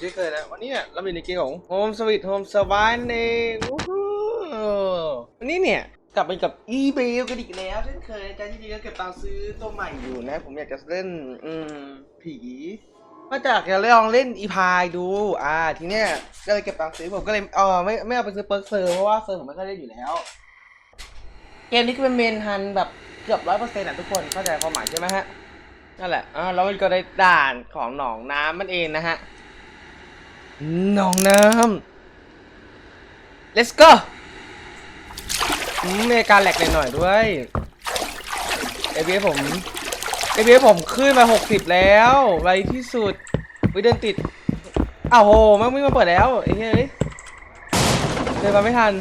เช่นเคยนะวันนี้เราอยู่ในเกมของ Home Sweet Home Survive เองวันนี้เนี่ยกลับไปกับ eBay กันอีกแล้วเช่นเคยการที่ดีก็เก็บตังค์ซื้อตัวใหม่อยู่นะ ผมอยากจะเล่นอืมผีมาจากจะลองเล่นอีพายดู อ่า ทีเนี้ยก็เลยเก็บตังค์ซื้อผมก็เลยเออไม่ไม่เอาไปซื้อเปิร์กเซอร์เพราะว่าเซอร์ผมไม่ค่อยเล่นอยู่แล้ว เกมนี้ก็เป็นเมนฮันแบบเกือบร้อยเปอร์เซ็นต์อะทุกคนเข้าใจความหมายใช่ไหมฮะนั่นแหละอ่าแล้วมันก็ได้ด่านของหนองน้ำมันเองนะฮะ หนองน้ำ let's go อืมมีอากาแหลกหน่อยๆด้วยเอเบผมเอเบผมขึ้นมาหกสิบแล้วไวที่สุดวิเดินติดอ้าวโหมันไม่มาเปิดแล้วไอ้เฮ้ยเดินมาไม่ทัน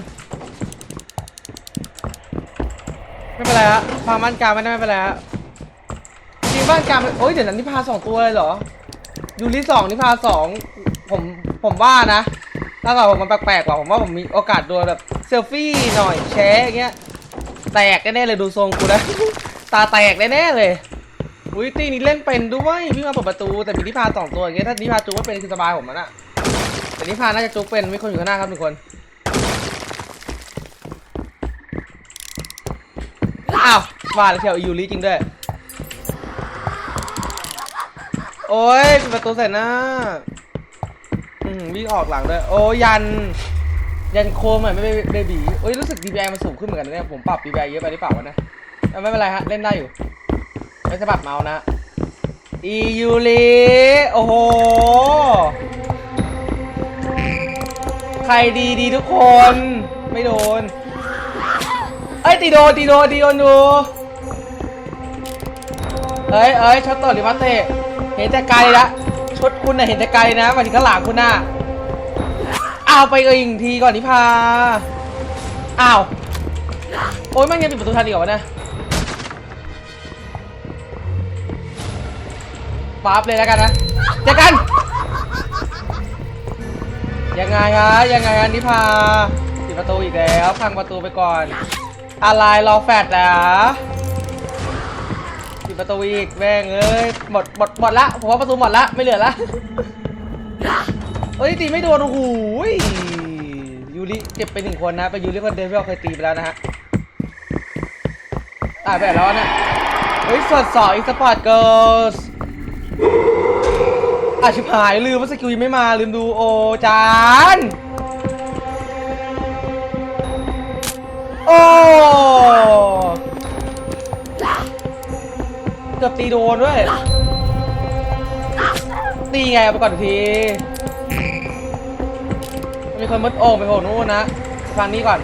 ไม่เป็นไรฮะความมั่นกลางไม่ได้ไม่เป็นไรฮะจริงบ้านกลางโอ้ยเดี๋ยวนั้นนิพาสองตัวเลยเหรอยูริสองนิพาสอง ผมผมว่านะถ้าเกิดผมมันแปลกๆกว่าผมว่าผมมีโอกาสโดนแบบเซลฟี่หน่อยแชร์อย่างเงี้ยแตกแน่ๆเลยดูทรงกูนะตาแตกแน่ๆเลยอุ้ยตีนี้เล่นเป็นด้วยพี่มาเปิดประตูแต่มีนิพาสองตัวอย่างเงี้ยถ้านิพาจุกไม่เป็นคือสบายผมมันอะแต่นิพาน่าจะจุกเป็นมีคนอยู่ข้างหน้าครับทุกคนอ้าวว่าแล้วเชียวยูริจริงด้วยโอ้ยปิดประตูใส่หน้า อืมวิ่งออกหลังด้วยโอ้ยัน ยันโคมหน่อยไม่เบบีโอ้ยรู้สึก DPI มันสูงขึ้นเหมือนกันนะเนี่ยผมปรับ DPI เยอะไปหรือเปล่าวะนะแต่ไม่เป็นไรฮะเล่นได้อยู่ไม่สะบัดเมาส์นะอียูริโอ้โห ใครดีดีทุกคน ไม่โดน เอ้ยตีโดนตีโดนตีโดนดูเอ้ยเอ้ยช็อตต่อหริมาเตะเห็นแต่ไกลละ ชุดคุณน่ะเห็นแต่ไกลนะมาถึงข้างหลังคุณน่ะเอาไปเอีกทีก่อนนิพาอ้าวโอ้ยมันยังปิดประตูทันดีกว่าวะนะปั๊บเลยแล้วกันนะเจอกันยังไงฮะยังไงฮะนิพาปิดประตูอีกแล้วพังประตูไปก่อนอะไรรอแฟดนะ ประตูอีกแม่งเอ้ยหมดหมดหมดละผมว่าประตูหมดละไม่เหลือละเอ้ยตีไม่โดนโอ้โหยยูริเจ็บไปหนึ่งคนนะเป็นยูริคนเดิมที่เราเคยตีไปแล้วนะฮะตายไปแล้วนะเฮ้ยสดสออีสปอร์ตเกิร์ลอาชิบหายลืมว่าสกิลยังไม่มาลืมดูโอจานโอ้ เกือบตีโดนด้วย ตีไงเอาไปก่อนทีมีคนมุดโอ่งไปโผล่นู่นนะฟังนี้ก่อน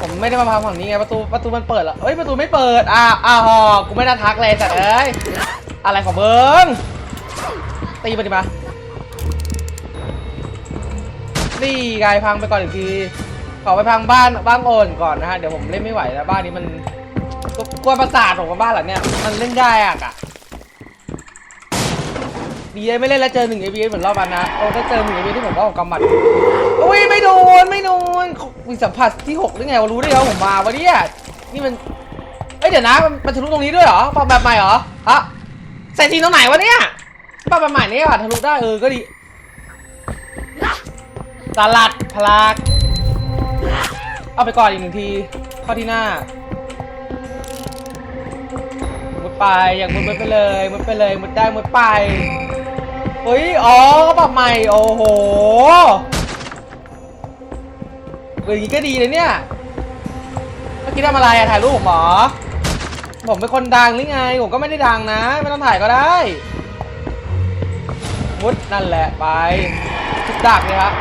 ผมไม่ได้มาพาฝั่งนี้ไงประตูประตูมันเปิดเหรอเอ้ยประตูไม่เปิดอ้าวอ้าวหอกกูไม่น่าทักเลยสัตว์เอ้ยอะไรของเบิ้งตีไปดิมานี่ไงพังไปก่อนอีกทีขอไปพังบ้านบ้านโอนก่อนนะฮะเดี๋ยวผมเล่นไม่ไหวแล้วบ้านนี้มัน กวนประสาทผมกับบ้านหลังเนี้ยมันเล่นได้อะกะดีเลยไม่เล่นแล้วเจอหนึ่งเอวีเหมือนรอบนั้นนะโอ้ถ้เจอหนึ่งเอวีที่ผมว่าผมกำมัดอุ้ยไม่โดนไม่โดนมีสัมผัสที่หกได้ไงวะรู้ได้ไงว่าผมมาวะเนี่ยนี่มันเอ้ยเดี๋ยวนะมันทะลุตรงนี้ด้วยเหรอปรับแบบใหม่เหรออะใส่ทีตรงไหนวะเนี่ยปรับแบบใหม่นี่ว่ะทะลุได้เออก็ดีสลัดพลากเอาไปก่อนอีกหนึ่งที ข้าที่หน้า ไปอย่ากมุดมุดไปเลยมุดไปเลยมุดได้มุดไปเฮ้ยอ๋อก็ปรับใหม่โอ้โหอย่างนี้ก็ดีเลยเนี่ยเมื่อกี้ทำอะไรอะถ่ายรูปผมหรอผมเป็นคนดังหรือไงผมก็ไม่ได้ดังนะ ไม่ต้องถ่ายก็ได้มุดนั่นแหละไปทุกดักเลยครับ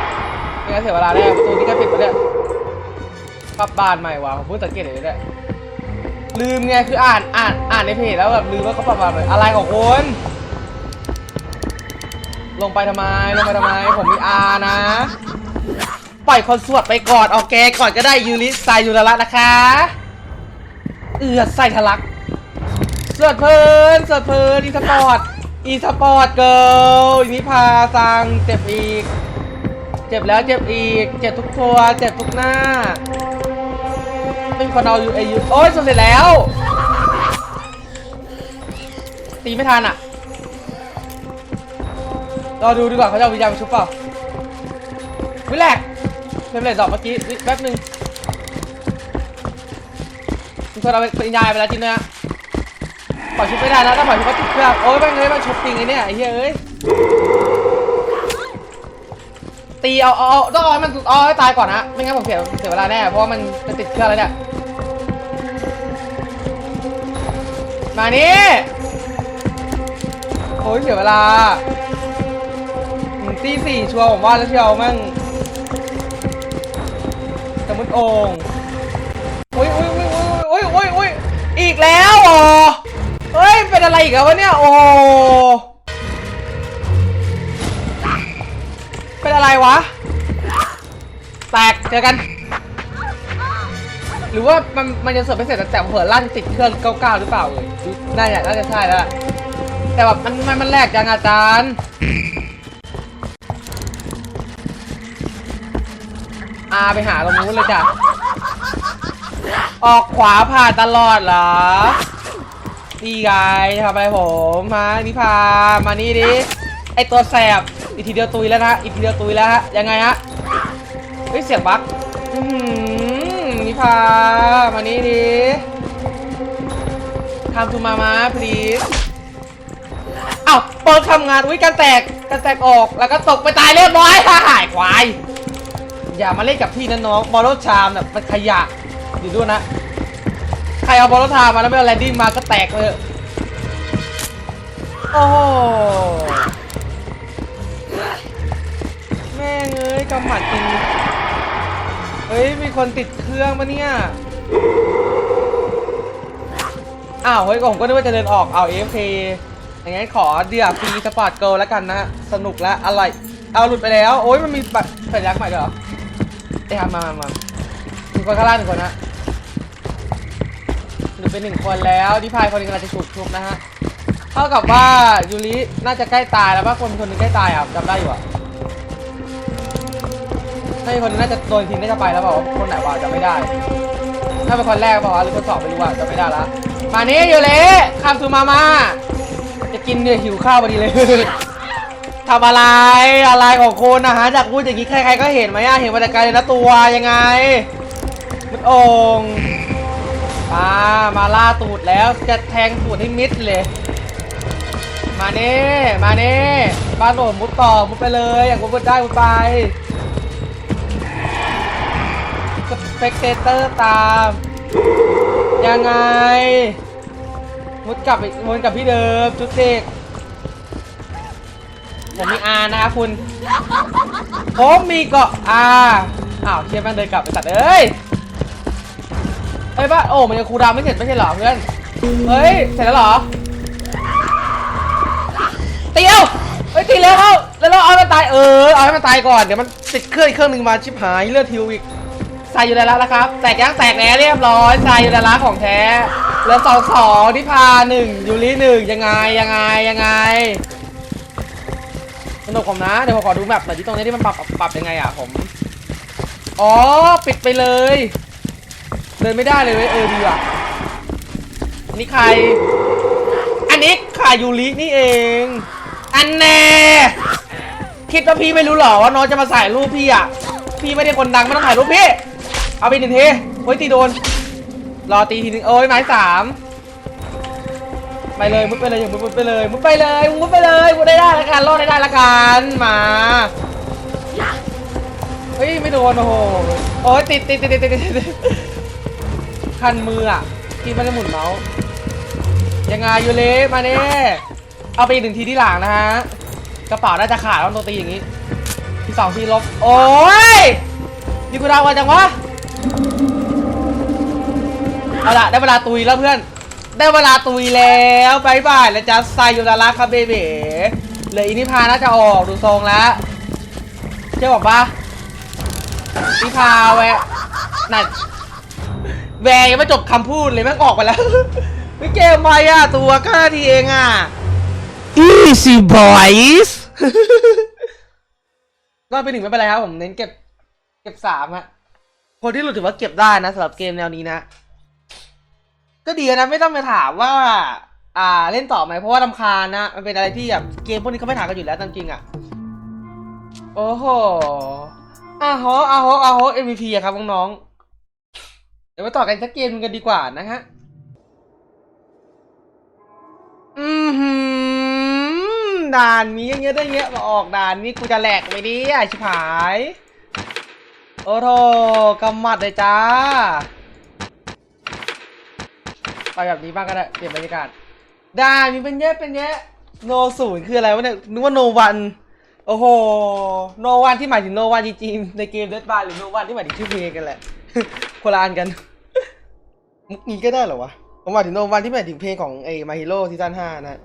ไม่งั้นเสียเวลาแรกประตูนี้ก็ปิดไปเนี่ยปรับบ้านใหม่ว่ะผมเพิ่งสังเกตเห็นเลย ลืมไงคืออ่านอ่านอ่านในเพจแล้วแบบลืมว่าเขาปรับบ้านใหม่อะไรของคุณลงไปทำไมลงไปทำไมผมมีอานะ ปล่อยคนสวดไปก่อนออกแกก่อนก็ได้ยูริใส่ยูระละนะคะ เอือดใส่ทะลักสวดเพลินสวดเพลินอีสปอร์ตอีสปอร์ตเกิร์ลนิพาซังเจ็บอีก เจ็บแล้วเจ็บอีก เจ็บทุกตัว เจ็บทุกหน้า ไม่มีคนเอาอยู่ไอยูโอ้ยสุดเสร็จแล้ว ตีไม่ทันอะรอดูดีกว่าเขาจะเอาวิญญาณมาชุบเปล่าวิแรกเฟรมเรทดอกเมื่อกี้แป๊บนึงมีคนเอาวิญญาณไปแล้วจริงนะปล่อยชุบไม่ได้นะถ้าปล่อยชุบก็ติดเครื่องโอ้ยแม่งเลยมันชุบจริงไอ้เนี่ยไอ้เหี้ยเอ้ยตีเอาเอาต้องเอาให้มันเอาให้ตายก่อนนะไม่งั้นผมเสียเสียเวลาแน่เพราะว่ามันมันติดเครื่องแล้วเนี่ย มานี่โอ้ยเสียเวลาตีสี่ชัวร์ผมว่าแล้วเชียวมั่งสมุดโอ่งอุ้ยอุ้ยอุ้ยอุ้ยอุ้ยอุ้ยอีกแล้วเหรอเฮ้ย เป็นอะไรอีกแล้วะเนี่ย โอ้เป็นอะไรวะ แตกเจอกัน หรือว่ามันมันจะเสิร์ฟไม่เสร็จแต่เผื่อลั่นติดเครื่องเก้าเก้าหรือเปล่าเอ่ย น่าจะน่าจะใช่แล้ว แต่แบบมันมันมันแหลกจังอาจารย์อาไปหาตรงนู้นเลยจ้ะ ออกขวาผ่านตลอดเหรอนี่ไงทำอะไรผมมานิพามานี่ดิ ไอตัวแสบ อีกทีเดียวตุยแล้วนะ อีกทีเดียวตุยแล้วฮะ ยังไงฮะ เฮ้ยเสียงบั๊กอื้อหือนิพามานี่ดิ ทำทูมามา please อ้าวเปิดทำงานอุ้ยกันแตกกันแตกออกแล้วก็ตกไปตายเรียบร้อยฮ่าหายควาย อย่ามาเล่นกับพี่นะน้องบอลโลชามเนี่ยมันขยะอยู่ด้วยนะ ใครเอาบอลโลชามมาแล้วไม่เอาแลนดิ้งมาก็แตกเลยโอ้โหแม่งเอ้ยกำหมัดจริงเฮ้ยมีคนติดเครื่องปะเนี่ย อ้าวเฮ้ยผมก็นึกว่าจะเดินออกเอา AFK อย่างงั้นขอเดียฟรีสปอร์ตเกิลแล้วกันนะสนุกและอร่อยเอาหลุดไปแล้ว โอ้ยมันมีบัตรสัญลักษณ์ใหม่ด้วยเหรอเอ้ครับมามามามีคนข้างล่างหนึ่งคนนะหนึ่งเป็นหนึ่งคนแล้วดิพายคนนึงกำลังจะฉุกชุบนะฮะเท่ากับว่ายูริน่าจะใกล้ตายแล้วว่าคนคนนึงใกล้ตายอะจำได้อยู่อะถ้าคนนึงน่าจะโดนทิ้งน่าจะไปแล้วเปล่าคนไหนวะจำไม่ได้ถ้าเป็นคนแรกเปล่าวะหรือคนสองไม่รู้อะจำไม่ได้ละ มานี่ยูริคำซูมามา จะกินเนี่ยหิวข้าวพอดีเลยทำอะไรอะไรของคุณนะฮะจากพูดอย่างนี้ใครๆก็เห็นไหมอะเห็นมาแต่ไกลเลยนะตัวยังไงมันองมามาล่าตูดแล้วจะแทงตูดให้มิดเลย มาเน่มาเน่บ้านโหนมุดต่อมุดไปเลยอย่ากมุดได้มุดไปสเปกเตอร์ตาม ยังไง มุดกลับอีกมุดกลับพี่เดิมจุดเด็กผมมีอานะครับคุณ ผมมีเกาะอาอ้าวเชียร์แม่งเดินกลับไปสัตว์เอ้ยเอ้ยบ้าโอ้มันยังคูลดาวน์ไม่เสร็จไม่ใช่เหรอเพื่อน เฮ้ย เสร็จแล้วเหรอตีเอาเฮ้ยตีแล้วเขาแล้วเราเอาให้มันตายเออเอาให้มันตายก่อนเดี๋ยวมันติดเครื่องอีกเครื่องหนึ่งมาชิบหายเลือดทิวอีก ใส่อยู่ในร้านแล้วครับ แตกยังแตกแล้วเรียบร้อยใส่อยู่ในร้าของแท้เหลือสองสองนิพาหนึ่งยูริหนึ่งยังไงยังไงยังไงสนุกผมนะ เดี๋ยวผมขอดูแมปหน่อยที่ตรงนี้ที่มันปรับปรับปรับยังไงอะผม อ๋อ ปิดไปเลย เดินไม่ได้เลยเว้ยเออดีว่ะอันนี้ใคร อันนี้คายูรินี่เอง อันแน่คิดว่าพี่ไม่รู้หรอว่าน้องจะมาใส่รูปพี่อะ พี่ไม่ได้คนดังไม่ต้องถ่ายรูปพี่ เอาไปหนึ่งทีโอ้ยตีโดน รอตีทีนึงโอ้ยไม้สามไปเลยมุดไปเลยอย่ามุดมุดไปเลยมุดไปเลยมุดไปเลยมุดได้ได้ละกันรอดได้ได้ละกันมาเฮ้ยไม่โดนโอ้โหโอ้ยติดติดติดติดติดคันมืออะที่ไม่ได้หมุนเมาส์ยังไงยูเละมาเน่เอาไปอีกหนึ่งทีที่หลังนะฮะกระเป๋าน่าจะขาดต้องตัวตีอย่างนี้ที่สองทีลบโอ้ยนี่กูดาวกันจังวะ เอาละได้เวลาตุยแล้วเพื่อน ได้เวลาตุยแล้วบายบายแล้วจ้าไซยูราระครับเบเบ้เหลืออินิพาน่าจะออกดูทรงแล้วเจ๊บอกปะอินิพาแวะนั่นแวยังไม่จบคำพูดเลยแม่งออกไปแล้วไม่เกมไปอะตัวก็นาทีเองอะ easy boys รอดไปหนึ่งไม่เป็นไรครับผมเน้นเก็บ เก็บสามอะคนที่รู้ถือว่าเก็บได้นะสำหรับเกมแนวนี้นะ ก็ดีนะไม่ต้องไปถามว่า อ่าเล่นต่อไหมเพราะว่าลำคาญนะ มันเป็นอะไรที่แบบเกมพวกนี้เขาไม่ถามกันอยู่แล้วตามจริงอะ โอ้โหอาฮออาฮออาฮอ MVP อะครับน้องๆเดี๋ยวมาต่อกันสักเกมกันดีกว่านะฮะอือหือด่านมีเยอะๆได้เยอะมาออกด่านนี้กูจะแหลกไปดิไอชิบหาย โอ้โหกำมัดเลยจ้า ไปแบบนี้บ้างก็ได้เปลี่ยนบรรยากาศด่านมีเป็นเยอะเป็นเยอะโนศูนย์คืออะไรวะเนี่ยนึกว่าโนวันโอ้โหโนวันที่หมายถึงโนวันจริงๆในเกมเดดบาร์หรือโนวันที่หมายถึงชื่อเพลงกันแหละคนละอันกันมุกนี้ก็ได้เหรอวะผมหมายถึงโนวันที่หมายถึงเพลงของเอมาฮิโร่ซีซั่นห้านะ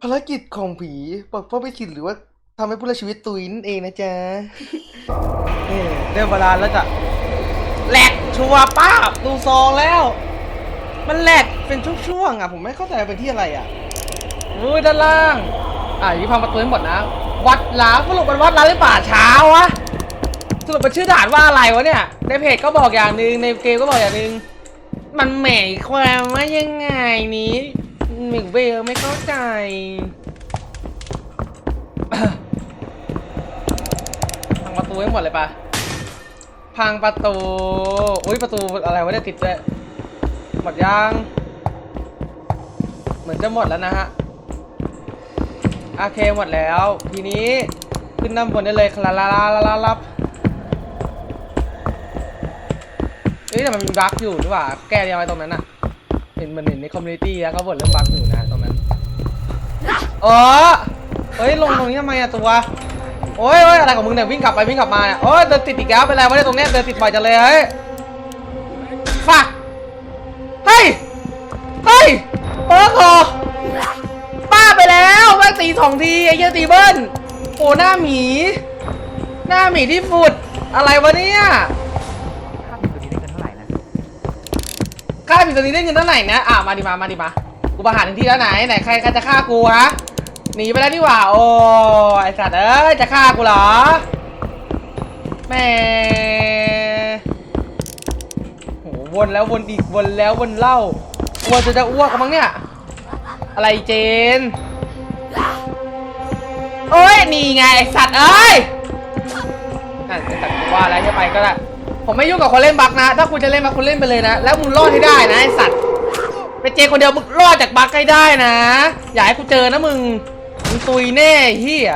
ภารกิจของผีปลดป้องไปขิดหรือว่าทำให้ผู้รอดชีวิตตุยนั่นเองนะจ๊ะนี่เริ่มเวลาแล้วจ้ะแหลกชัวป้าดูซองแล้ว มันแหลกเป็นช่วงๆอะ ผมไม่เข้าใจเป็นที่อะไรอะอุ้ยด้านล่าง อะอยี่พังประตูให้หมดนะ วัดล้างสรุปมันวัดล้างหรือป่าช้าวะสรุปมันชื่อด่านว่าอะไรวะเนี่ย ในเพจก็บอกอย่างหนึ่งในเกมก็บอกอย่างหนึ่งมันหมายความว่ายังไงนี้หมิวเบลไม่เข้าใจ พังประตูให้หมดเลยปะพังประตู อุ้ยประตูอะไรวะเนี่ยติดเลย หมดยัง เหมือนจะหมดแล้วนะฮะ โอเคหมดแล้ว ทีนี้ขึ้นด้านบนได้เลยคลาลาลาลาลาลับเฮ้ยแต่มันมีบั๊กอยู่นี่หว่า แก้ยังไงตรงนั้นอะเห็นเหมันเห็นในคอมมูนิตี้แล้วเขาบ่นเรื่องบั๊กอยู่นะตรงนั้นอ๋อเฮ้ยลงตรงนี้ทำไมอะตัวโอ้ยโอ้ยอะไรของมึงเนี่ยวิ่งกลับไปวิ่งกลับมาเนี่ยโอ้ยเดินติดอีกแล้วเป็นไรวะเนี่ยตรงเนี้ยเดินติดบ่อยจังเลยเฮ้ยฟัก ฮ้ย เฮ้ยเปิร์กเหรอป้าไปแล้วแม่งตีสองทีไอ้เหี้ยตีเบิ้ลโอ้หน้าหมี หน้าหมีที่ฟุด อะไรวะเนี่ย ค่าผิดตัวนี้ได้เงินเท่าไหร่นะค่าผิดตัวนี้ได้เงินเท่าไหร่นะ อะมาดิมา มาดิมา กูประหารถึงที่แล้วไหนไหนใครใครจะฆ่ากูฮะ หนีไปแล้วนี่หว่า โอ้ไอสัตว์เอ้ยจะฆ่ากูเหรอแหม่โห วนแล้ววนอีกวนแล้ววนเล่าวนจะจะอ้วกมั้งเนี่ย อะไรเจนโอ้ยนี่ไงสัตว์เอ้ยนั่นไอ้สัตว์กูว่าอะไรจะไปก็ได้ผมไม่ยุ่งกับคนเล่นบักนะ ถ้าคุณจะเล่นบักคุณเล่นไปเลยนะ แล้วมึงรอดให้ได้นะไอสัตว์ไปเจนคนเดียวมึงรอดจากบักให้ได้นะ อย่าให้กูเจอนะมึงมึงตุยแน่เฮีย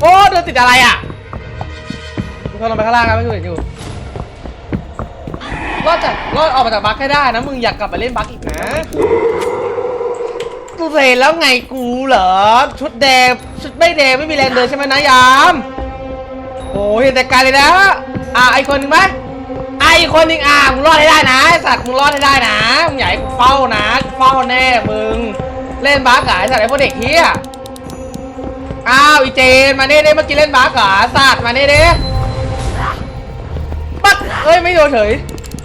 โอ้เดินติดอะไรอะ มึงโทรลงไปข้างล่างครับไม่เห็นอยู่รอดจากรอดออกมาจากบั๊กให้ได้นะ มึงอยากกลับไปเล่นบั๊กอีกนะกูเซแล้วไงกูเหรอ ชุดแดงชุดไม่แดงไม่มีแรงเดินใช่ไหมนะยาม โอ้เห็นแต่ไกลเลยนะอะไอคนหนึงไหมไอคนหนึงอะมึงรอดให้ได้นะสัตว์มึงรอดให้ได้นะมึงอย่าให้กูเฝ้านะเฝ้าแน่มึงเล่นบั๊กเหรอไอสัตว์ไอพวกเด็กเฮียอ้าวอีเจนมาเน่เด้เมื่อกี้เล่นบั๊กเหรอสัตว์มาเน่เด้ เอ้ยไม่โดนเฉย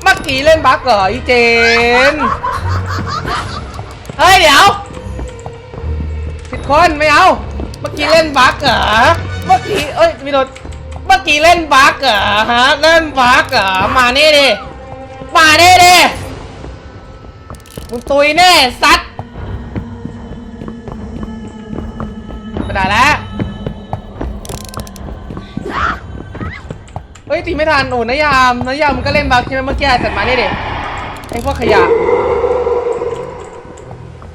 เมื่อกี้เล่นบักเหรออีเจนเฮ้ยเดี๋ยวผิดคนไม่เอาเมื่อกี้เล่นบักเหรอเมื่อกี้เอ้ยม่โดนเมื่อกี้เล่นบักเหรอฮะเล่นบักเหรอมานี่ดิมานี่ดิมึงตุยแน่ซัดไม่ได้แล้ว เฮ้ยตีไม่ทันโอ้นายามนายามมันก็เล่นบักใช่ไหมเมื่อกี้แต่มานี่ดิไอ้พวกขยะ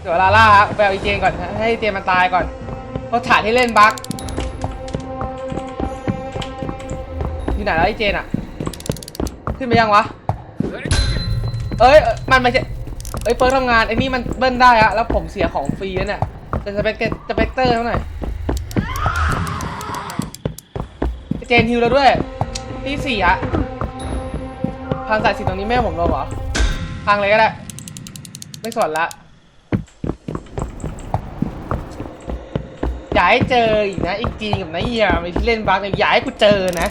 เดี๋ยวลาล่าฮะไปเอาอีเจนก่อนให้เจนมันตายก่อนเขาถ่ายให้เล่นบักที่ไหนแล้วไอ้เจนอะขึ้นไปยังวะเอ้ยมันไม่ใช่เอ้ยเปิดทำงานไอ้นี่มันเบิ้ลได้อะแล้วผมเสียของฟรีแล้วเนี่ยจะสเปกเตอร์เปกเตอร์เท่าไหร่อยเจนฮิวแล้วด้วย ที่สี่อะพังสายสิตรงนี้แม่ผมลงเหรอ พังเลยก็ได้ ไม่สนละ อย่าให้เจออีกนะ อีกจีนกับนายเหียไอ้ที่เล่นบักเนี่ยอย่าให้กูเจอนะ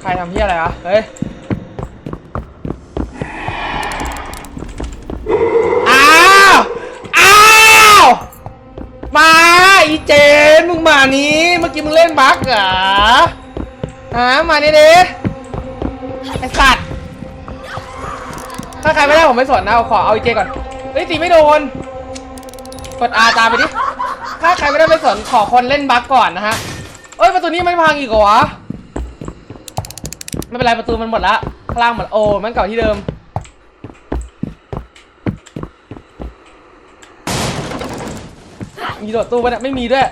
ใครทำเพี้ยอะไรวะ เฮ้ยอ้าวอ้าวมา อีเจน มึงมานี้ เมื่อกี้มึงเล่นบั๊กเหรอ ฮะมานี่ดิไอสัตว์ ถ้าใครไม่ได้ผมไม่สนนะขอเอาอีเจก่อน เฮ้ยตีไม่โดน กด R ตามไปดิ ถ้าใครไม่ได้ไปสนขอคนเล่นบั๊กก่อนนะฮะ เอ้ยประตูนี้ไม่พังอีกเหรอวะไม่เป็นไรประตูมันหมดละข้างล่างหมดโอ้มันเก่าที่เดิมมีโดดตู้ปะเนี่ยไม่มีด้วย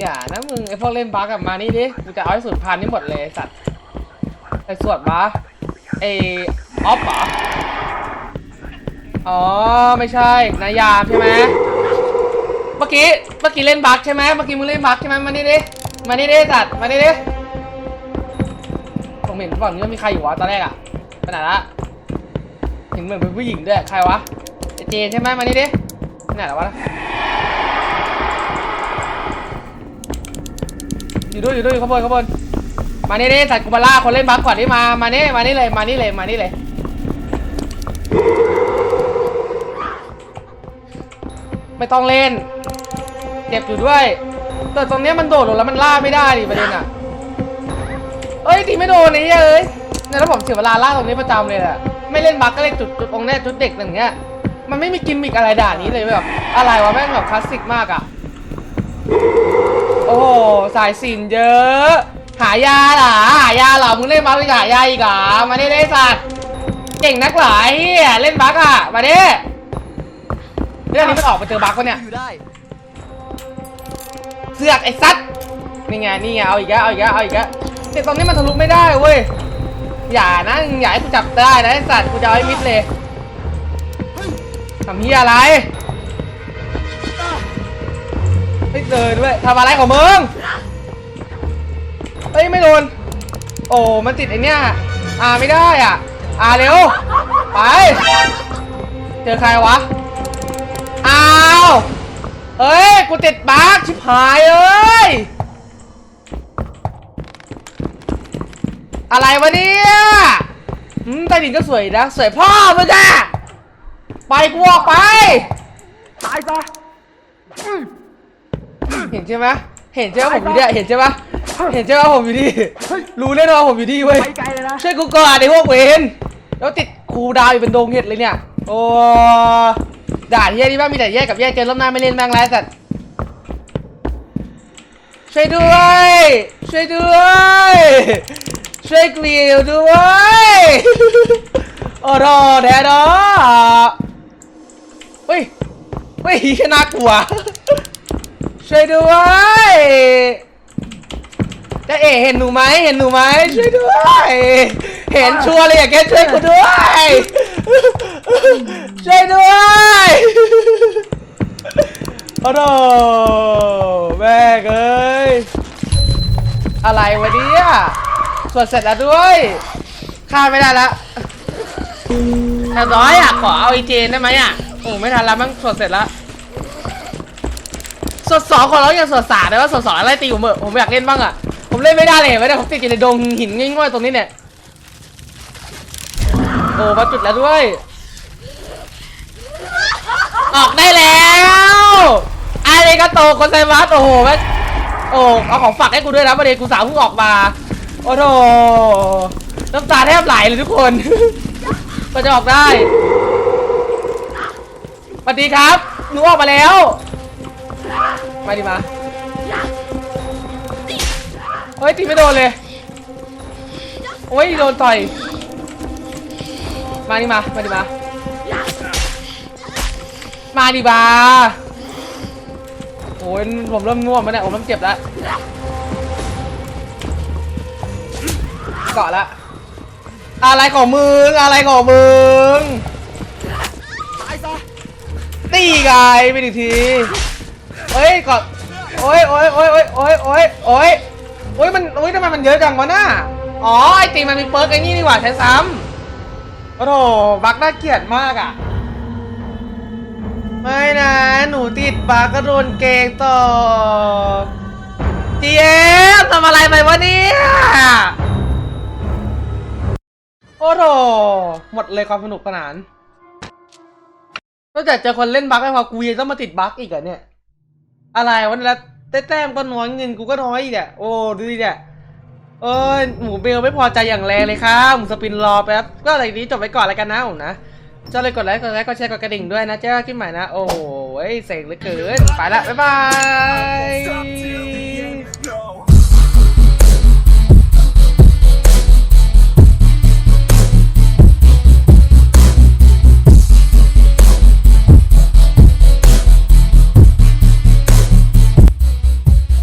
อย่านะมึงไอพวกเล่นบาร์กลับมานี่ดิกูจะเอาให้สุดพันนี่หมดเลยสัตว์ไอสวดวะไอออฟเหรออ๋อไม่ใช่นายามใช่ไหมเมื่อกี้เมื่อกี้เล่นบั๊กใช่ไหมเมื่อกี้มึงเล่นบั๊กใช่ไหมมานี่ดิมานี่ดิสัตว์มานี่ดิผมเห็นฝั่งนี้มีใครอยู่วะตอนแรกอะขนาดละเห็นเหมือนเป็นผู้หญิงด้วยใครวะไอ้เจนใช่ไหมมานี่ดิไหนแล้ววะ ด้วยอยู่ด้วยอยู่ข้างบนข้างบนมานี่ดิสัตว์กูมาล่าคนเล่นบั๊กก่อนที่มา มานี่มานี่เลย มานี่เลย มานี่เลย ไม่ต้องเล่น เจ็บอยู่ด้วย แต่ตรงเนี้ยมันโดดลงแล้วมันล่าไม่ได้ดิประเด็นอะ เอ้ยตีไม่โดนไอ้เหี้ยเอ้ยเนี่ยแล้วผมเสียเวลาล่าตรงนี้ประจำเลยแหละไม่เล่นบักก็เล่นจุดจุดตรงเนี้ยจุดเด็กอย่างเงี้ย มันไม่มีกิมมิกอะไรด่านี้เลยแบบอะไรวะแม่งแบบคลาสสิกมากอะ โอ้โหสายสินเยอะ หายาเหรอหายาเหรอมึงเล่นบักไปหายาอีกเหรอมาได้ได้สัตว์เก่งนักเหรอไอ้เหี้ยเล่นบักอะมาดิเรื่องนี้มันออกมาเจอบักปะเนี่ยอยู่ได้เสือกไอ้ซัดนี่ไงนี่ไงเอาอีกแล้วเอาอีกแล้วเอาอีกแล้วแต่ตรงนี้มันทะลุไม่ได้เว้ยอย่านะอย่าให้กูจับได้นะไอ้สัตว์กูจะเอาให้มิดเลยทำเฮียอะไร ไม่เดินด้วยทำอะไรของมึงเฮ้ยไม่โดน โอ้มันติดไอ้เนี้ยอ่าไม่ได้อะ อ่าเร็ว ไป เจอใครวะ อ้าว เอ้ย กูติดบั๊กชิบหายเอ้ย อะไรวะเนี่ยอืมใต้ดินก็สวยนะ สวยพ่อมึงอะไปกูออกไป ตายซะ เห็นใช่ไหมเห็นใช่ไหมผมอยู่เนี่ยเห็นใช่ไหมเห็นใช่ไหมผมอยู่นี่รู้แน่นอนผมอยู่นี่เว้ยไปไกลเลยนะช่วยกูก่อนไอ้พวกเวนแล้วติดครูดาวอยู่เป็นโดงเห็ดเลยเนี่ย โอ้ด่าที่แย่นี่บ้างมีแต่แย่กับแย่เจอรอบหน้าไม่เล่นแม่งไรสัตว์ช่วยด้วย ช่วยด้วยช่วยกวิวด้วยโอ้โหแท้ดอเฮ้ยเฮ้ยน่ากลัว ช่วยด้วยจะเอ๋เห็นหนูไหมเห็นหนูไหมช่วยด้วย เห็นชัวร์เลยอยากแกช่วยกูด้วย ช่วยด้วยโอ้โหแม่งเอ้ยอะไรวะเนี่ยสวดเสร็จแล้วด้วยฆ่าไม่ได้ละแต่น้อยอะขอเอาไอเจนได้ไหมอะโอ้ไม่ทันแล้วมั้งสวดเสร็จแล้ว สวดสองคนแล้วยังสวดสามได้ว่าสวดสองอะไรตีผมเหอผมอยากเล่นบ้างอะผมเล่นไม่ได้เลยเห็นไหมเนี่ยผมติดอยู่ในดงหินง่อยๆตรงนี้เนี่ยโอ้มาจุดแล้วด้วย ออกได้แล้วอะไรก็โตคนไซมัสโอ้โหแม่โอ้เอาของฝากให้กูด้วยนะประเด็นกูสาวเพิ่งออกมาโอ้โหน้ำตาแทบไหลเลยทุกคนก็จะออกได้สวัสดีครับหนูออกมาแล้ว มาดิมาเฮ้ยตีไม่โดนเลยโอ้ยโดนต่อยมาดิมา มาดิมา มาดิบาโอ้ยผมเริ่มง่วงแล้วเนี่ยผมเริ่มเจ็บแล้วเกาะละอะไรของมึง อะไรของมึงตายซะตีไงไปอีกที เอ้ยก่อนโอ้ยโอ้ยโอ้ยโอ้ยโอ้ยโอ้ยโอ้ยมันโอ้ยทำไมมันเยอะจังวะน่ะอ๋อไอตีมันมีเปิร์กไอ้นี่ดีกว่าใช้ซ้ำโอ้โหบักน่าเกลียดมากอะไม่นะหนูติดบักก็โดนเกงต่อจีเอมทำอะไรไปวะเนี่ยโอ้โหหมดเลยความสนุกสนานนอกจากเจอคนเล่นบักไม่พอกูยังต้องมาติดบักอีกเหรอเนี่ย อะไรวันละแต่แต้มก็น้อยเงินกูก็น้อยเนี่ยโอ้ดูดิเนี่ยเอ้ยหมูเบลไม่พอใจอย่างแรงเลยครับหมูสปินรอแป๊บก็อะไรนี้จบไปก่อนแล้วกันนะผมนะจะเลยกดไลค์กดไลค์กดแชร์กดกระดิ่งด้วยนะเจ้าคลิปใหม่นะ โอ้ยเซ็งเหลือเกิน ไปละ บ๊ายบาย